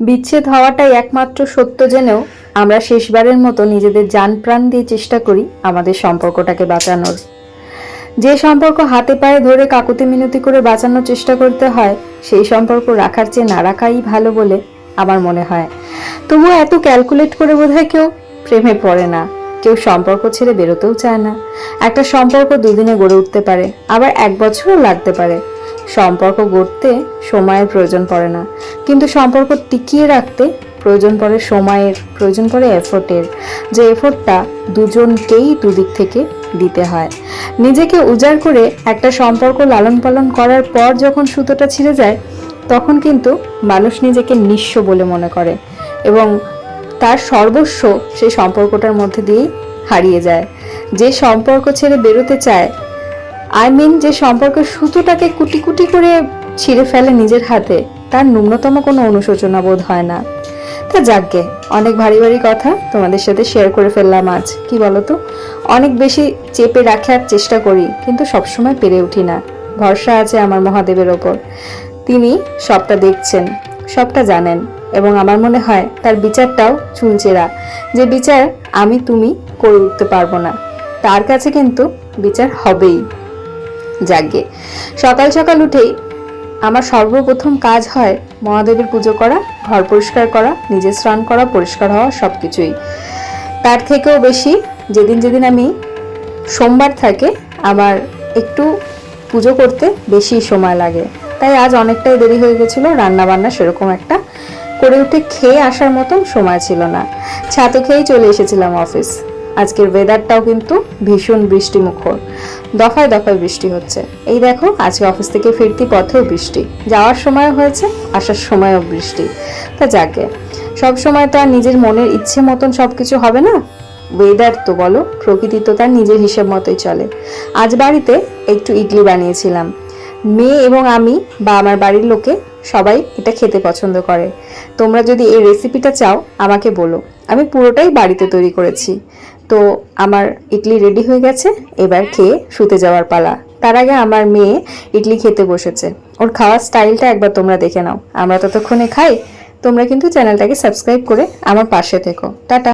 বিচ্ছেদ হওয়াটাই একমাত্র সত্য জেনেও আমরা শেষবারের মতো নিজেদের যান প্রাণ দিয়ে চেষ্টা করি আমাদের সম্পর্কটাকে বাঁচানোর। যে সম্পর্ক হাতে পায়ে ধরে কাকুতি মিনতি করে বাঁচানোর চেষ্টা করতে হয়, সেই সম্পর্ক রাখার চেয়ে না রাখাই ভালো বলে আমার মনে হয়। তবুও এত ক্যালকুলেট করে বোধহয় কেউ প্রেমে পড়ে না। কেউ সম্পর্ক ছেড়ে বেরোতেও চায় না। একটা সম্পর্ক দুদিনে গড়ে উঠতে পারে, আবার এক বছরও লাগতে পারে। সম্পর্ক গড়তে সময়ের প্রয়োজন পড়ে না। কিন্তু সম্পর্ক টিকিয়ে রাখতে প্রয়োজন পড়ে সময়ের, প্রয়োজন পড়ে এফোর্টের। যে এফোর্টটা দুজনকেই দুদিক থেকে দিতে হয়। নিজেকে উজাড় করে একটা সম্পর্ক লালন পালন করার পর যখন সুতোটা ছিঁড়ে যায়, তখন কিন্তু মানুষ নিজেকে নিঃস্ব বলে মনে করে এবং তার সর্বস্ব সেই সম্পর্কটার মধ্যে দিয়েই হারিয়ে যায়। যে সম্পর্ক ছেড়ে বেরোতে চায় আই মিন যে সম্পর্কের সুতোটাকে কুটি কুটি করে ছিঁড়ে ফেলে নিজের হাতে, তার ন্যূনতম কোনো অনুশোচনা বোধ হয় না। তা যাকগে, অনেক ভারী ভারী কথা তোমাদের সাথে শেয়ার করে ফেললাম আজ, কি বলতো? অনেক বেশি চেপে রাখার চেষ্টা করি, কিন্তু সবসময় পেরে উঠি না। ভরসা আছে আমার মহাদেবের ওপর। তিনি সবটা দেখছেন, সবটা জানেন, এবং আমার মনে হয় তার বিচারটাও চুলচেরা। যে বিচার আমি, তুমি করে উঠতে পারব না, তার কাছে কিন্তু বিচার হবেই। যাগে। সকাল সকাল উঠেই আমার সর্বপ্রথম কাজ হয় মহাদেবের পুজো করা, ঘর পরিষ্কার করা, নিজে স্নান করা, পরিষ্কার হওয়া সব কিছুই তার থেকেও বেশি যেদিন যেদিন আমি সোমবার থাকে, আমার একটু পুজো করতে বেশি সময় লাগে। তাই আজ অনেকটাই দেরি হয়ে গেছিল রান্না বান্না সেরকম একটা। করে উঠে খেয়ে আসার মতন সময় ছিল না। ছাতু খেয়েই চলে এসেছিলাম অফিস। আজকের ওয়েদারটাও কিন্তু ভীষণ বৃষ্টিমুখর। দফায় দফায় বৃষ্টি হচ্ছে। এই দেখো, আজকে অফিস থেকে ফিরতি পথেও বৃষ্টি। যাওয়ার সময় হয়েছে, আসার সময়ও বৃষ্টি। তা যাকে, সব সময় তো আর নিজের মনের ইচ্ছে মতন সব কিছু হবে না? ওয়েদার তো বলো, প্রকৃতি তো তার নিজের হিসেব মতোই চলে। আজ বাড়িতে একটু ইডলি বানিয়েছিলাম। মেয়ে এবং আমি বা আমার বাড়ির লোকে সবাই এটা খেতে পছন্দ করে। তোমরা যদি এই রেসিপিটা চাও, আমাকে বলো। আমি পুরোটাই বাড়িতে তৈরি করেছি। তো আমার ইডলি রেডি হয়ে গেছে, এবার খেয়ে শুতে যাওয়ার পালা। তার আগে আমার মেয়ে ইডলি খেতে বসেছে। ওর খাওয়ার স্টাইলটা একবার তোমরা দেখে নাও। আমরা ততক্ষণে খাই। তোমরা কিন্তু চ্যানেলটাকে সাবস্ক্রাইব করে আমার পাশে থেকো। টাটা।